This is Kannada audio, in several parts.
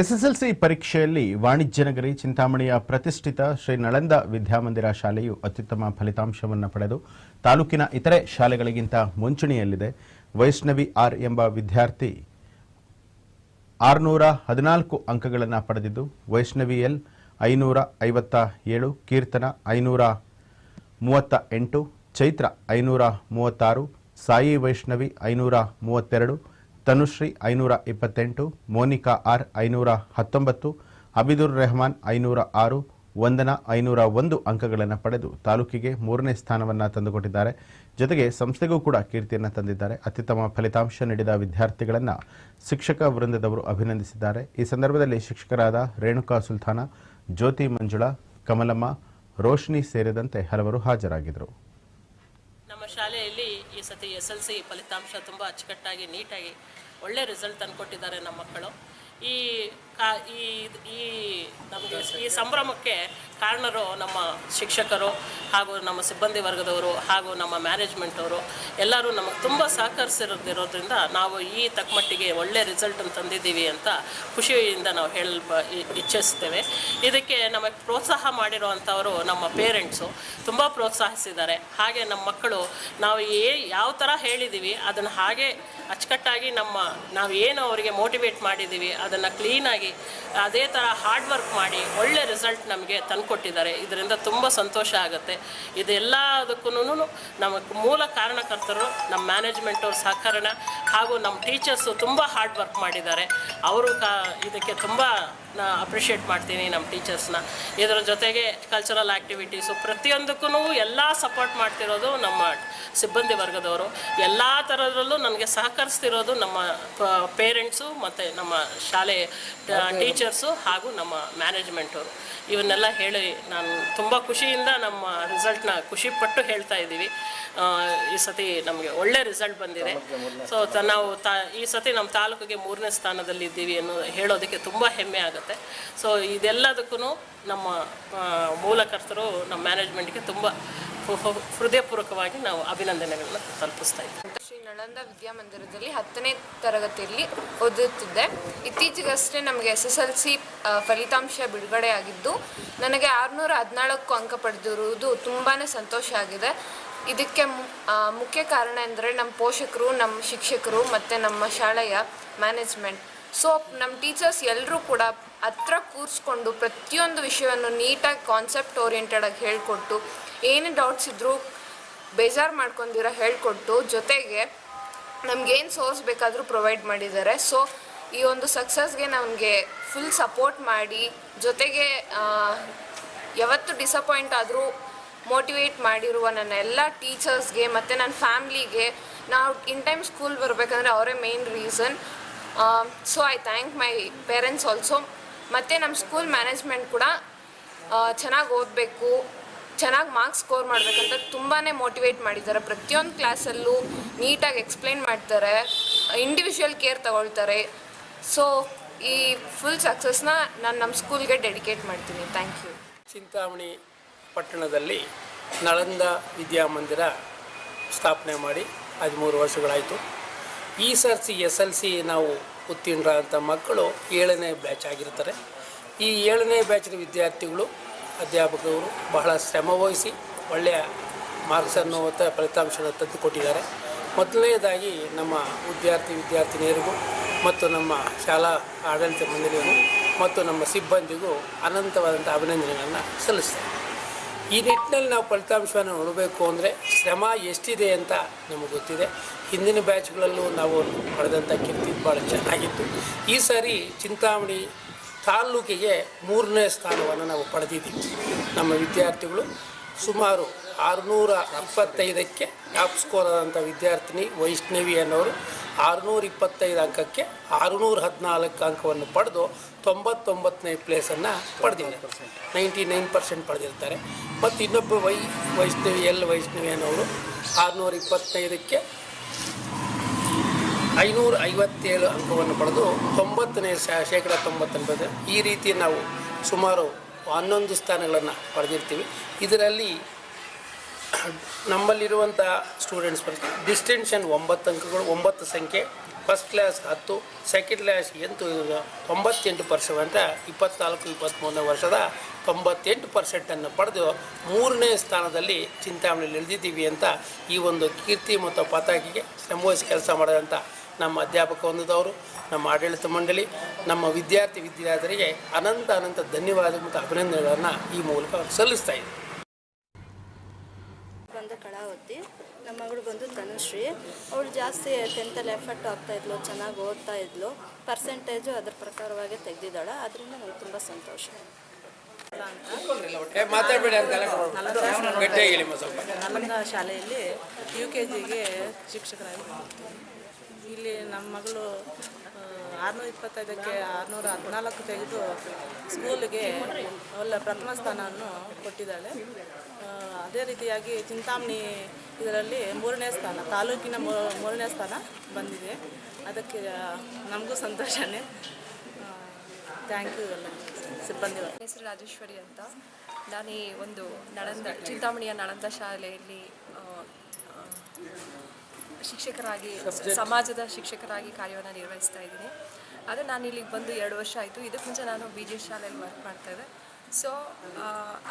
ಎಸ್ಎಸ್ಎಲ್ಸಿ ಪರೀಕ್ಷೆಯಲ್ಲಿ ವಾಣಿಜ್ಯ ನಗರಿ ಚಿಂತಾಮಣಿಯ ಪ್ರತಿಷ್ಠಿತ ಶ್ರೀ ನಳಂದ ವಿದ್ಯಾಮಂದಿರ ಶಾಲೆಯು ಅತ್ಯುತ್ತಮ ಫಲಿತಾಂಶವನ್ನು ಪಡೆದು ತಾಲೂಕಿನ ಇತರೆ ಶಾಲೆಗಳಿಗಿಂತ ಮುಂಚೂಣಿಯಲ್ಲಿದೆ. ವೈಷ್ಣವಿ ಆರ್ ಎಂಬ ವಿದ್ಯಾರ್ಥಿ ಆರುನೂರ ಹದಿನಾಲ್ಕು ಅಂಕಗಳನ್ನು ಪಡೆದಿದ್ದು, ವೈಷ್ಣವಿ ಎಲ್ ಐನೂರ ಐವತ್ತ ಏಳು, ಕೀರ್ತನ ಐನೂರ ಮೂವತ್ತ ಎಂಟು, ಚೈತ್ರ ಐನೂರ ಮೂವತ್ತಾರು, ಸಾಯಿ ವೈಷ್ಣವಿ ಐನೂರ ಮೂವತ್ತೆರಡು ತನುಶ್ರೀ ಐನೂರ ಇಪ್ಪತ್ತೆಂಟು, ಮೋನಿಕಾ ಆರ್ ಐನೂರ ಹತ್ತೊಂಬತ್ತು, ಅಬಿದುರ್ ರೆಹಮಾನ್ ಐನೂರ ಆರು, ವಂದನಾ ಐನೂರ ಒಂದು ಅಂಕಗಳನ್ನು ಪಡೆದು ತಾಲೂಕಿಗೆ ಮೂರನೇ ಸ್ಥಾನವನ್ನು ತಂದುಕೊಟ್ಟಿದ್ದಾರೆ. ಜೊತೆಗೆ ಸಂಸ್ಥೆಗೂ ಕೂಡ ಕೀರ್ತಿಯನ್ನು ತಂದಿದ್ದಾರೆ. ಅತ್ಯುತ್ತಮ ಫಲಿತಾಂಶ ನೀಡಿದ ವಿದ್ಯಾರ್ಥಿಗಳನ್ನು ಶಿಕ್ಷಕ ವೃಂದದವರು ಅಭಿನಂದಿಸಿದ್ದಾರೆ. ಈ ಸಂದರ್ಭದಲ್ಲಿ ಶಿಕ್ಷಕರಾದ ರೇಣುಕಾ ಸುಲ್ತಾನ, ಜ್ಯೋತಿ ಮಂಜುಳಾ, ಕಮಲಮ್ಮ, ರೋಶ್ನಿ ಸೇರಿದಂತೆ ಹಲವರು ಹಾಜರಾಗಿದ್ದರು. ಶಾಲೆಯಲ್ಲಿ ಈ ಸತಿ ಎಸ್ ಎಲ್ ಸಿ ಫಲಿತಾಂಶ ತುಂಬ ಅಚ್ಚುಕಟ್ಟಾಗಿ ನೀಟಾಗಿ ಒಳ್ಳೆ ರಿಸಲ್ಟ್ ತಂದುಕೊಟ್ಟಿದ್ದಾರೆ ನಮ್ಮ ಮಕ್ಕಳು. ಈ ಈ ಈ ನಮಗೆ ಈ ಸಂಭ್ರಮಕ್ಕೆ ಕಾರಣರು ನಮ್ಮ ಶಿಕ್ಷಕರು ಹಾಗೂ ನಮ್ಮ ಸಿಬ್ಬಂದಿ ವರ್ಗದವರು ಹಾಗೂ ನಮ್ಮ ಮ್ಯಾನೇಜ್ಮೆಂಟ್ ಅವರು ಎಲ್ಲರೂ ನಮಗೆ ತುಂಬ ಸಹಕರಿಸಿರೋದ್ರಿಂದ ನಾವು ಈ ತಕ್ಕಮಟ್ಟಿಗೆ ಒಳ್ಳೆ ರಿಸಲ್ಟನ್ನು ತಂದಿದ್ದೀವಿ ಅಂತ ಖುಷಿಯಿಂದ ನಾವು ಹೇಳ ಇಚ್ಛಿಸ್ತೇವೆ ಇದಕ್ಕೆ ನಮಗೆ ಪ್ರೋತ್ಸಾಹ ಮಾಡಿರುವಂಥವರು ನಮ್ಮ ಪೇರೆಂಟ್ಸು ತುಂಬ ಪ್ರೋತ್ಸಾಹಿಸಿದ್ದಾರೆ. ಹಾಗೆ ನಮ್ಮ ಮಕ್ಕಳು ನಾವು ಏ, ಯಾವ ಥರ ಹೇಳಿದ್ದೀವಿ ಅದನ್ನು ಹಾಗೆ ಅಚ್ಚುಕಟ್ಟಾಗಿ ನಮ್ಮ ನಾವು ಏನು ಅವರಿಗೆ ಮೋಟಿವೇಟ್ ಮಾಡಿದ್ದೀವಿ ಅದನ್ನು ಕ್ಲೀನಾಗಿ ಅದೇ ಥರ ಹಾರ್ಡ್ ವರ್ಕ್ ಮಾಡಿ ಒಳ್ಳೆ ರಿಸಲ್ಟ್ ನಮಗೆ ತಂದುಕೊಟ್ಟಿದ್ದಾರೆ. ಇದರಿಂದ ತುಂಬ ಸಂತೋಷ ಆಗುತ್ತೆ. ಇದೆಲ್ಲದಕ್ಕೂ ನಮಗೆ ಮೂಲ ಕಾರಣಕರ್ತರು ನಮ್ಮ ಮ್ಯಾನೇಜ್ಮೆಂಟ್ ಅವ್ರ ಸಹಕರಣ ಹಾಗೂ ನಮ್ಮ ಟೀಚರ್ಸು ತುಂಬ ಹಾರ್ಡ್ ವರ್ಕ್ ಮಾಡಿದ್ದಾರೆ. ಅವರು ಕಾ ಇದಕ್ಕೆ ತುಂಬ ನಾ ಅಪ್ರಿಷಿಯೇಟ್ ಮಾಡ್ತೀನಿ ನಮ್ಮ ಟೀಚರ್ಸ್ನ ಇದರ ಜೊತೆಗೆ ಕಲ್ಚರಲ್ ಆ್ಯಕ್ಟಿವಿಟೀಸು ಪ್ರತಿಯೊಂದಕ್ಕೂ ಎಲ್ಲ ಸಪೋರ್ಟ್ ಮಾಡ್ತಿರೋದು ನಮ್ಮ ಸಿಬ್ಬಂದಿ ವರ್ಗದವರು. ಎಲ್ಲ ಥರದ್ರಲ್ಲೂ ನನಗೆ ಸಹಕರಿಸ್ತಿರೋದು ನಮ್ಮ ಪೇರೆಂಟ್ಸು ಮತ್ತು ನಮ್ಮ ಶಾಲೆ ಟೀಚರ್ಸು ಹಾಗೂ ನಮ್ಮ ಮ್ಯಾನೇಜ್ಮೆಂಟವರು ಇವನ್ನೆಲ್ಲ ಹೇಳಿ ನಾನು ತುಂಬ ಖುಷಿಯಿಂದ ನಮ್ಮ ರಿಸಲ್ಟ್ನ ಖುಷಿಪಟ್ಟು ಹೇಳ್ತಾ ಇದ್ದೀವಿ. ಈ ಸತಿ ನಮಗೆ ಒಳ್ಳೆ ರಿಸಲ್ಟ್ ಬಂದಿದೆ. ಸೊ ತ ನಾವು ತಾ ಈ ಸತಿ ನಮ್ಮ ತಾಲೂಕಿಗೆ ಮೂರನೇ ಸ್ಥಾನದಲ್ಲಿ ಇದ್ದೀವಿ ಅನ್ನೋ ಹೇಳೋದಕ್ಕೆ ತುಂಬ ಹೆಮ್ಮೆ ಆಗುತ್ತೆ. ಸೊ ಇದೆಲ್ಲದಕ್ಕೂ ನಮ್ಮ ಮೂಲಕರ್ತರು ನಮ್ಮ ಮ್ಯಾನೇಜ್ಮೆಂಟ್ಗೆ ತುಂಬ ಹೃದಯಪೂರ್ವಕವಾಗಿ ನಾವು ಅಭಿನಂದನೆಗಳನ್ನ ತಲುಪಿಸ್ತಾ ಇದ್ದೀವಿ. ಶ್ರೀ ನಳಂದ ವಿದ್ಯಾಮಂದಿರದಲ್ಲಿ ಹತ್ತನೇ ತರಗತಿಯಲ್ಲಿ ಓದುತ್ತಿದ್ದೆ. ಇತ್ತೀಚೆಗಷ್ಟೇ ನಮಗೆ ಎಸ್ ಎಸ್ ಎಲ್ ಸಿ ಫಲಿತಾಂಶ ಬಿಡುಗಡೆ ಆಗಿದ್ದು, ನನಗೆ ಆರುನೂರ ಹದಿನಾಲ್ಕು ಅಂಕ ಪಡೆದಿರುವುದು ತುಂಬಾ ಸಂತೋಷ ಆಗಿದೆ. ಇದಕ್ಕೆ ಮುಖ್ಯ ಕಾರಣ ಎಂದರೆ ನಮ್ಮ ಪೋಷಕರು, ನಮ್ಮ ಶಿಕ್ಷಕರು ಮತ್ತು ನಮ್ಮ ಶಾಲೆಯ ಮ್ಯಾನೇಜ್ಮೆಂಟ್ ಸೊ ನಮ್ಮ ಟೀಚರ್ಸ್ ಎಲ್ಲರೂ ಕೂಡ ಹತ್ರ ಕೂರಿಸ್ಕೊಂಡು ಪ್ರತಿಯೊಂದು ವಿಷಯವನ್ನು ನೀಟಾಗಿ ಕಾನ್ಸೆಪ್ಟ್ ಓರಿಯೆಂಟೆಡ್ ಆಗಿ ಹೇಳಿಕೊಟ್ಟು, ಏನೇ ಡೌಟ್ಸ್ ಇದ್ದರೂ ಬೇಜಾರು ಮಾಡ್ಕೊಂಡಿರೋ ಹೇಳಿಕೊಟ್ಟು ಜೊತೆಗೆ ನಮಗೇನು ಸೋರ್ಸ್ ಬೇಕಾದರೂ ಪ್ರೊವೈಡ್ ಮಾಡಿದ್ದಾರೆ. ಸೊ ಈ ಒಂದು ಸಕ್ಸಸ್ಗೆ ನಮಗೆ ಫುಲ್ ಸಪೋರ್ಟ್ ಮಾಡಿ, ಜೊತೆಗೆ ಯಾವತ್ತು ಡಿಸಪಾಯಿಂಟ್ ಆದರೂ ಮೋಟಿವೇಟ್ ಮಾಡಿರುವ ನನ್ನ ಎಲ್ಲ ಟೀಚರ್ಸ್ಗೆ ಮತ್ತು ನನ್ನ ಫ್ಯಾಮ್ಲಿಗೆ ನಾವು ಇನ್ ಟೈಮ್ ಸ್ಕೂಲ್ ಬರಬೇಕಂದ್ರೆ ಅವರೇ main reason so I thank my parents also ಮತ್ತು ನಮ್ಮ ಸ್ಕೂಲ್ ಮ್ಯಾನೇಜ್ಮೆಂಟ್ ಕೂಡ ಚೆನ್ನಾಗಿ ಓದಬೇಕು, ಚೆನ್ನಾಗಿ ಮಾರ್ಕ್ಸ್ ಸ್ಕೋರ್ ಮಾಡಬೇಕಂತ ತುಂಬಾ ಮೋಟಿವೇಟ್ ಮಾಡಿದ್ದಾರೆ. ಪ್ರತಿಯೊಂದು ಕ್ಲಾಸಲ್ಲೂ ನೀಟಾಗಿ ಎಕ್ಸ್ಪ್ಲೈನ್ ಮಾಡ್ತಾರೆ ಇಂಡಿವಿಜುವಲ್ ಕೇರ್ ತಗೊಳ್ತಾರೆ. ಸೊ ಈ ಫುಲ್ ಸಕ್ಸಸ್ನ ನಾನು ನಮ್ಮ ಸ್ಕೂಲ್ಗೆ ಡೆಡಿಕೇಟ್ ಮಾಡ್ತೀನಿ. ಥ್ಯಾಂಕ್ ಯು ಚಿಂತಾಮಣಿ ಪಟ್ಟಣದಲ್ಲಿ ನಳಂದ ವಿದ್ಯಾಮಂದಿರ ಸ್ಥಾಪನೆ ಮಾಡಿ ಹದಿಮೂರು ವರ್ಷಗಳಾಯಿತು. ಈ ಸರ್ಸಿ ಎಸ್ ಎಲ್ ಸಿ ನಾವು ಉತ್ತೀರ್ಣರಾದಂಥ ಮಕ್ಕಳು ಏಳನೇ ಬ್ಯಾಚ್ ಆಗಿರ್ತಾರೆ. ಈ ಏಳನೇ ಬ್ಯಾಚಿನ ವಿದ್ಯಾರ್ಥಿಗಳು ಅಧ್ಯಾಪಕರು ಬಹಳ ಶ್ರಮವಹಿಸಿ ಒಳ್ಳೆಯ ಮಾರ್ಕ್ಸ್ ಅನ್ನುವಂಥ ಫಲಿತಾಂಶವನ್ನು ತಂದುಕೊಟ್ಟಿದ್ದಾರೆ. ಮೊದಲನೇದಾಗಿ ನಮ್ಮ ವಿದ್ಯಾರ್ಥಿ ವಿದ್ಯಾರ್ಥಿನಿಯರಿಗೂ ಮತ್ತು ನಮ್ಮ ಶಾಲಾ ಆಡಳಿತ ಮಂಡಳಿಗೂ ಮತ್ತು ನಮ್ಮ ಸಿಬ್ಬಂದಿಗೂ ಅನಂತವಾದಂಥ ಅಭಿನಂದನೆಗಳನ್ನು ಸಲ್ಲಿಸ್ತೇವೆ ಈ ನಿಟ್ಟಿನಲ್ಲಿ ನಾವು ಫಲಿತಾಂಶವನ್ನು ನೋಡಬೇಕು ಅಂದರೆ ಶ್ರಮ ಎಷ್ಟಿದೆ ಅಂತ ನಮಗೆ ಗೊತ್ತಿದೆ. ಹಿಂದಿನ ಬ್ಯಾಚ್ಗಳಲ್ಲೂ ನಾವು ಪಡೆದಂಥ ಕೀರ್ತಿ ಭಾಳ ಚೆನ್ನಾಗಿತ್ತು. ಈ ಸಾರಿ ಚಿಂತಾಮಣಿ ತಾಲ್ಲೂಕಿಗೆ ಮೂರನೇ ಸ್ಥಾನವನ್ನು ನಾವು ಪಡೆದಿದ್ದೀವಿ. ನಮ್ಮ ವಿದ್ಯಾರ್ಥಿಗಳು ಸುಮಾರು ಆರುನೂರ ಇಪ್ಪತ್ತೈದಕ್ಕೆ ಟಾಪ್ ಸ್ಕೋರ್ ಆದಂಥ ವಿದ್ಯಾರ್ಥಿನಿ ವೈಷ್ಣವಿ ಅನ್ನೋರು ಆರುನೂರ ಇಪ್ಪತ್ತೈದು ಅಂಕಕ್ಕೆ ಆರುನೂರ ಹದಿನಾಲ್ಕು ಅಂಕವನ್ನು ಪಡೆದು ತೊಂಬತ್ತೊಂಬತ್ತನೇ ಪ್ಲೇಸನ್ನು ಪಡೆದಿದ್ದಾರೆ. ನೈಂಟಿ ನೈನ್ ಪರ್ಸೆಂಟ್ ಪಡೆದಿರ್ತಾರೆ. ಮತ್ತು ಇನ್ನೊಬ್ಬ ವೈ ವೈಷ್ಣವಿ, ಎಲ್ ವೈಷ್ಣವಿ ಅನ್ನೋರು ಆರುನೂರ ಇಪ್ಪತ್ತೈದಕ್ಕೆ ಐನೂರ ಐವತ್ತೇಳು ಅಂಕವನ್ನು ಪಡೆದು ತೊಂಬತ್ತನೇ ಶೇಕಡ ತೊಂಬತ್ತೊಂಬತ್ತು. ಈ ರೀತಿ ನಾವು ಸುಮಾರು ಹನ್ನೊಂದು ಸ್ಥಾನಗಳನ್ನು ಪಡೆದಿರ್ತೀವಿ. ಇದರಲ್ಲಿ ನಮ್ಮಲ್ಲಿರುವಂಥ ಸ್ಟೂಡೆಂಟ್ಸ್ ಬಗ್ಗೆ ಡಿಸ್ಟೆನ್ಷನ್ ಒಂಬತ್ತು ಅಂಕಗಳು, ಒಂಬತ್ತು ಸಂಖ್ಯೆ. ಫಸ್ಟ್ ಕ್ಲಾಸ್ ಹತ್ತು ಸೆಕೆಂಡ್ ಕ್ಲಾಸ್ ಎಂಟು ತೊಂಬತ್ತೆಂಟು ಪರ್ಸೆಂಟ್ ಅಂತ ಇಪ್ಪತ್ನಾಲ್ಕು ಇಪ್ಪತ್ತ್ಮೂರನೇ ವರ್ಷದ ತೊಂಬತ್ತೆಂಟು ಪರ್ಸೆಂಟನ್ನು ಪಡೆದು ಮೂರನೇ ಸ್ಥಾನದಲ್ಲಿ ಚಿಂತಾಮಣಿಯಲ್ಲಿ ಇಳಿದಿದ್ದೀವಿ ಅಂತ ಈ ಒಂದು ಕೀರ್ತಿ ಮತ್ತು ಪತಾಕಿಗೆ ಸಂಭವಿಸಿ ಕೆಲಸ ಮಾಡಿದಂಥ ನಮ್ಮ ಅಧ್ಯಾಪಕ ಹೊಂದಿದವರು, ನಮ್ಮ ಆಡಳಿತ ಮಂಡಳಿ, ನಮ್ಮ ವಿದ್ಯಾರ್ಥಿ ವಿದ್ಯಾರ್ಥಿಗಳಿಗೆ ಅನಂತ ಅನಂತ ಧನ್ಯವಾದ ಮತ್ತು ಅಭಿನಂದನೆಗಳನ್ನು ಈ ಮೂಲಕ ಸಲ್ಲಿಸ್ತಾ ಇದ್ದೀನಿ. ಬಂದು ಕಳಾವತಿ. ನಮ್ಮ ಮಗಳು ಬಂದು ತನುಶ್ರೀ ಅವಳು ಜಾಸ್ತಿ ಟೆಂತಲ್ಲಿ ಎಫರ್ಟ್ ಆಗ್ತಾ ಇದ್ಲು ಚೆನ್ನಾಗಿ ಓದ್ತಾ ಇದ್ಲು. ಪರ್ಸೆಂಟೇಜು ಅದ್ರ ಪ್ರಕಾರವಾಗಿ ತೆಗೆದಿದ್ದಾಳೆ. ಅದರಿಂದ ನನಗೆ ತುಂಬ ಸಂತೋಷ. ನಾಲಂದ ಶಾಲೆಯಲ್ಲಿ ಯು ಕೆ ಜಿಗೆ ಶಿಕ್ಷಕರಾಗಿ ಇಲ್ಲಿ ನಮ್ಮ ಮಗಳು ಆರುನೂರ ಇಪ್ಪತ್ತೈದಕ್ಕೆ ಆರುನೂರ ಹದಿನಾಲ್ಕು ತೆಗೆದು ಸ್ಕೂಲಿಗೆ ಒಳ್ಳೆ ಪ್ರಥಮ ಸ್ಥಾನವನ್ನು ಕೊಟ್ಟಿದ್ದಾಳೆ. ಅದೇ ರೀತಿಯಾಗಿ ಚಿಂತಾಮಣಿ ಇದರಲ್ಲಿ ಮೂರನೇ ಸ್ಥಾನ, ತಾಲೂಕಿನ ಮೂರನೇ ಸ್ಥಾನ ಬಂದಿದೆ. ಅದಕ್ಕೆ ನಮಗೂ ಸಂತೋಷನೇ. ಥ್ಯಾಂಕ್ ಯು ಎಲ್ಲ. ಸಿಬ್ಬಂದಿ ಹೆಸರು ರಾಜೇಶ್ವರಿ ಅಂತ. ನಾನು ಒಂದು ನಳಂದ, ಚಿಂತಾಮಣಿಯ ನಳಂದ ಶಾಲೆಯಲ್ಲಿ ಶಿಕ್ಷಕರಾಗಿ, ಸಮಾಜದ ಶಿಕ್ಷಕರಾಗಿ ಕಾರ್ಯವನ್ನು ನಿರ್ವಹಿಸ್ತಾ ಇದ್ದೀನಿ. ಆದರೆ ನಾನು ಇಲ್ಲಿಗೆ ಬಂದು ಎರಡು ವರ್ಷ ಆಯಿತು. ಇದಕ್ಕೆ ಮುಂಚೆ ನಾನು ಬಿ ಜಿ ಶಾಲೆಯಲ್ಲಿ ವರ್ಕ್ ಮಾಡ್ತಾಯಿದ್ದೆ ಸೊ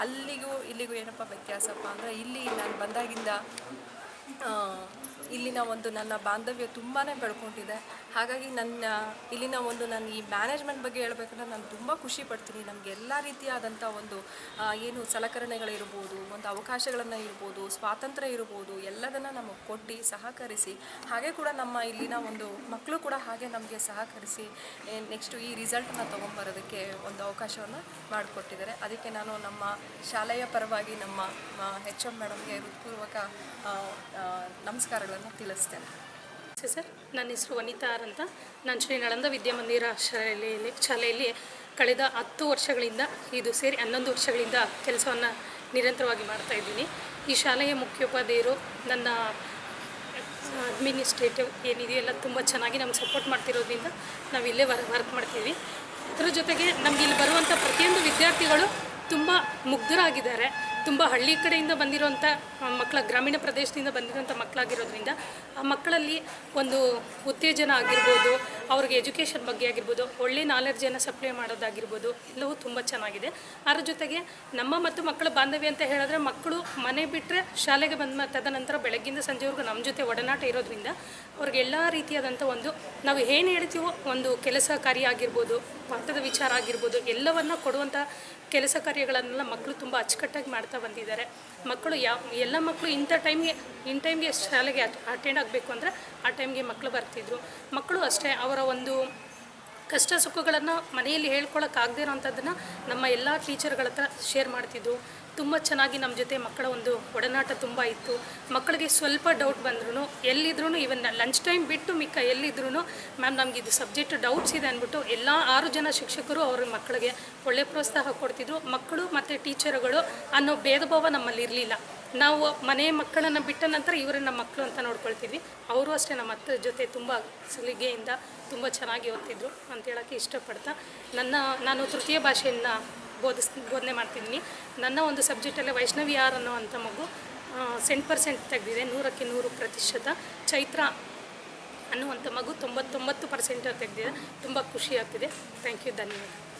ಅಲ್ಲಿಗೂ ಇಲ್ಲಿಗೂ ಏನಪ್ಪ ವ್ಯತ್ಯಾಸಪ್ಪ ಅಂದರೆ ಇಲ್ಲಿ ನಾನು ಬಂದಾಗಿಂದ ಇಲ್ಲಿನ ಒಂದು ನನ್ನ ಬಾಂಧವ್ಯ ತುಂಬಾ ಬೆಳ್ಕೊಂಡಿದೆ. ಹಾಗಾಗಿ ನನ್ನ, ಇಲ್ಲಿನ ಒಂದು ನಾನು ಈ ಮ್ಯಾನೇಜ್ಮೆಂಟ್ ಬಗ್ಗೆ ಹೇಳಬೇಕಂದ್ರೆ ನಾನು ತುಂಬ ಖುಷಿ ಪಡ್ತೀನಿ. ನಮಗೆ ಎಲ್ಲ ರೀತಿಯಾದಂಥ ಒಂದು ಏನು ಸಲಕರಣೆಗಳಿರ್ಬೋದು, ಒಂದು ಅವಕಾಶಗಳನ್ನು ಇರ್ಬೋದು, ಸ್ವಾತಂತ್ರ್ಯ ಇರ್ಬೋದು, ಎಲ್ಲದನ್ನು ನಮಗೆ ಕೊಟ್ಟು ಸಹಕರಿಸಿ, ಹಾಗೆ ಕೂಡ ನಮ್ಮ ಇಲ್ಲಿನ ಒಂದು ಮಕ್ಕಳು ಕೂಡ ಹಾಗೆ ನಮಗೆ ಸಹಕರಿಸಿ ನೆಕ್ಸ್ಟು ಈ ರಿಸಲ್ಟನ್ನು ತೊಗೊಂಬರೋದಕ್ಕೆ ಒಂದು ಅವಕಾಶವನ್ನು ಮಾಡಿಕೊಟ್ಟಿದ್ದಾರೆ. ಅದಕ್ಕೆ ನಾನು ನಮ್ಮ ಶಾಲೆಯ ಪರವಾಗಿ ನಮ್ಮ ಹೆಚ್ ಎಂ ಮೇಡಮ್ಗೆ ಹೃತ್ಪೂರ್ವಕ ನಮಸ್ಕಾರಗಳನ್ನು ತಿಳಿಸ್ತೇನೆ. ಸರ್, ನನ್ನ ಹೆಸರು ವನಿತಾ ಅಂತ. ನಾನು ಶ್ರೀ ನಳಂದ ವಿದ್ಯಾಮಂದಿರ ಶಾಲೆಯಲ್ಲಿ ಶಾಲೆಯಲ್ಲಿ ಕಳೆದ ಹತ್ತು ವರ್ಷಗಳಿಂದ, ಇದು ಸೇರಿ ಹನ್ನೊಂದು ವರ್ಷಗಳಿಂದ ಕೆಲಸವನ್ನು ನಿರಂತರವಾಗಿ ಮಾಡ್ತಾ ಇದ್ದೀನಿ. ಈ ಶಾಲೆಯ ಮುಖ್ಯೋಪಾಧ್ಯಾಯರು ನನ್ನ ಅಡ್ಮಿನಿಸ್ಟ್ರೇಟಿವ್ ಏನಿದೆಯಲ್ಲ ತುಂಬ ಚೆನ್ನಾಗಿ ನಮ್ಗೆ ಸಪೋರ್ಟ್ ಮಾಡ್ತಿರೋದ್ರಿಂದ ನಾವು ಇಲ್ಲೇ ವರ್ ವರ್ಕ್ ಮಾಡ್ತೀವಿ. ಅದರ ಜೊತೆಗೆ ನಮಗೆ ಇಲ್ಲಿ ಬರುವಂಥ ಪ್ರತಿಯೊಂದು ವಿದ್ಯಾರ್ಥಿಗಳು ತುಂಬ ಮುಗ್ಧರಾಗಿದ್ದಾರೆ. ತುಂಬ ಹಳ್ಳಿ ಕಡೆಯಿಂದ ಬಂದಿರುವಂಥ ಮಕ್ಕಳ ಗ್ರಾಮೀಣ ಪ್ರದೇಶದಿಂದ ಬಂದಿರೋಂಥ ಮಕ್ಕಳಾಗಿರೋದ್ರಿಂದ ಆ ಮಕ್ಕಳಲ್ಲಿ ಒಂದು ಉತ್ತೇಜನ ಆಗಿರ್ಬೋದು ಅವ್ರಿಗೆ ಎಜುಕೇಷನ್ ಬಗ್ಗೆ ಆಗಿರ್ಬೋದು, ಒಳ್ಳೆ ನಾಲೆಡ್ಜನ್ನು ಸಪ್ಲೈ ಮಾಡೋದಾಗಿರ್ಬೋದು, ಎಲ್ಲವೂ ತುಂಬ ಚೆನ್ನಾಗಿದೆ. ಅದರ ಜೊತೆಗೆ ನಮ್ಮ ಮತ್ತು ಮಕ್ಕಳ ಬಾಂಧವ್ಯ ಅಂತ ಹೇಳಿದ್ರೆ ಮಕ್ಕಳು ಮನೆ ಬಿಟ್ಟರೆ ಶಾಲೆಗೆ ಬಂದ ತದನಂತರ ಬೆಳಗ್ಗಿಂದ ಸಂಜೆವರೆಗೂ ನಮ್ಮ ಜೊತೆ ಒಡನಾಟ ಇರೋದ್ರಿಂದ ಅವ್ರಿಗೆ ಎಲ್ಲ ರೀತಿಯಾದಂಥ ಒಂದು, ನಾವು ಏನು ಹೇಳ್ತೀವೋ ಒಂದು ಕೆಲಸ ಕಾರ್ಯ ಆಗಿರ್ಬೋದು ಪಾಠದ ವಿಚಾರ ಆಗಿರ್ಬೋದು, ಎಲ್ಲವನ್ನು ಕೊಡುವಂಥ ಕೆಲಸ ಕಾರ್ಯಗಳನ್ನೆಲ್ಲ ಮಕ್ಕಳು ತುಂಬ ಅಚ್ಚುಕಟ್ಟಾಗಿ ಮಾಡ್ತಾ ಬಂದಿದ್ದಾರೆ. ಮಕ್ಕಳು ಯಾವ ಎಲ್ಲ ಮಕ್ಕಳು ಇಂಥ ಟೈಮ್ಗೆ ಇನ್ ಟೈಮ್ಗೆ ಶಾಲೆಗೆ ಅಟೆಂಡ್ ಆಗಬೇಕು ಅಂದರೆ ಆ ಟೈಮ್ಗೆ ಮಕ್ಕಳು ಬರ್ತಿದ್ರು. ಮಕ್ಕಳು ಅಷ್ಟೇ, ಅವರ ಒಂದು ಕಷ್ಟ ಸುಖಗಳನ್ನು ಮನೆಯಲ್ಲಿ ಹೇಳ್ಕೊಳಕ್ಕಾಗದೇ ಇರೋವಂಥದ್ದನ್ನು ನಮ್ಮ ಎಲ್ಲ ಟೀಚರ್ಗಳ ಹತ್ರ ಶೇರ್ ಮಾಡ್ತಿದ್ರು. ತುಂಬ ಚೆನ್ನಾಗಿ ನಮ್ಮ ಜೊತೆ ಮಕ್ಕಳ ಒಂದು ಒಡನಾಟ ತುಂಬ ಇತ್ತು. ಮಕ್ಕಳಿಗೆ ಸ್ವಲ್ಪ ಡೌಟ್ ಬಂದ್ರೂ ಎಲ್ಲಿದ್ರೂ ಇವನ್ ಲಂಚ್ ಟೈಮ್ ಬಿಟ್ಟು ಮಿಕ್ಕ ಎಲ್ಲಿದ್ರೂ ಮ್ಯಾಮ್ ನಮ್ಗೆ ಇದು ಸಬ್ಜೆಕ್ಟ್ ಡೌಟ್ಸ್ ಇದೆ ಅಂದ್ಬಿಟ್ಟು ಎಲ್ಲ ಆರು ಜನ ಶಿಕ್ಷಕರು ಅವ್ರ ಮಕ್ಕಳಿಗೆ ಒಳ್ಳೆ ಪ್ರೋತ್ಸಾಹ ಕೊಡ್ತಿದ್ರು. ಮಕ್ಕಳು ಮತ್ತು ಟೀಚರ್ಗಳು ಅನ್ನೋ ಭೇದ ಭಾವ ನಮ್ಮಲ್ಲಿ ಇರಲಿಲ್ಲ. ನಾವು ಮನೆ ಮಕ್ಕಳನ್ನು ಬಿಟ್ಟ ನಂತರ ಇವರನ್ನ ನಮ್ಮ ಮಕ್ಕಳು ಅಂತ ನೋಡ್ಕೊಳ್ತೀವಿ. ಅವರು ಅಷ್ಟೇ ನಮ್ಮ ಅತ್ತ ಜೊತೆ ತುಂಬ ಸಲಿಗೆಯಿಂದ ತುಂಬ ಚೆನ್ನಾಗಿ ಓದ್ತಿದ್ರು ಅಂತ ಹೇಳೋಕ್ಕೆ ಇಷ್ಟಪಡ್ತಾ. ನನ್ನ, ನಾನು ತೃತೀಯ ಭಾಷೆಯನ್ನು ಬೋಧಿಸ್ ಬೋಧನೆ ಮಾಡ್ತಿದ್ದೀನಿ. ನನ್ನ ಒಂದು ಸಬ್ಜೆಕ್ಟಲ್ಲೇ ವೈಷ್ಣವಿ ಆರ್ ಅನ್ನೋವಂಥ ಮಗು ಸೆಂಟ್ ಪರ್ಸೆಂಟ್ ತೆಗೆದಿದೆ, ನೂರಕ್ಕೆ ನೂರು ಪ್ರತಿಶತ. ಚೈತ್ರ ಅನ್ನುವಂಥ ಮಗು ತೊಂಬತ್ತೊಂಬತ್ತು ಪರ್ಸೆಂಟ್ ತೆಗೆದಿದೆ. ತುಂಬ ಖುಷಿ ಆಗ್ತಿದೆ. ಥ್ಯಾಂಕ್ ಯು ಧನ್ಯವಾದ.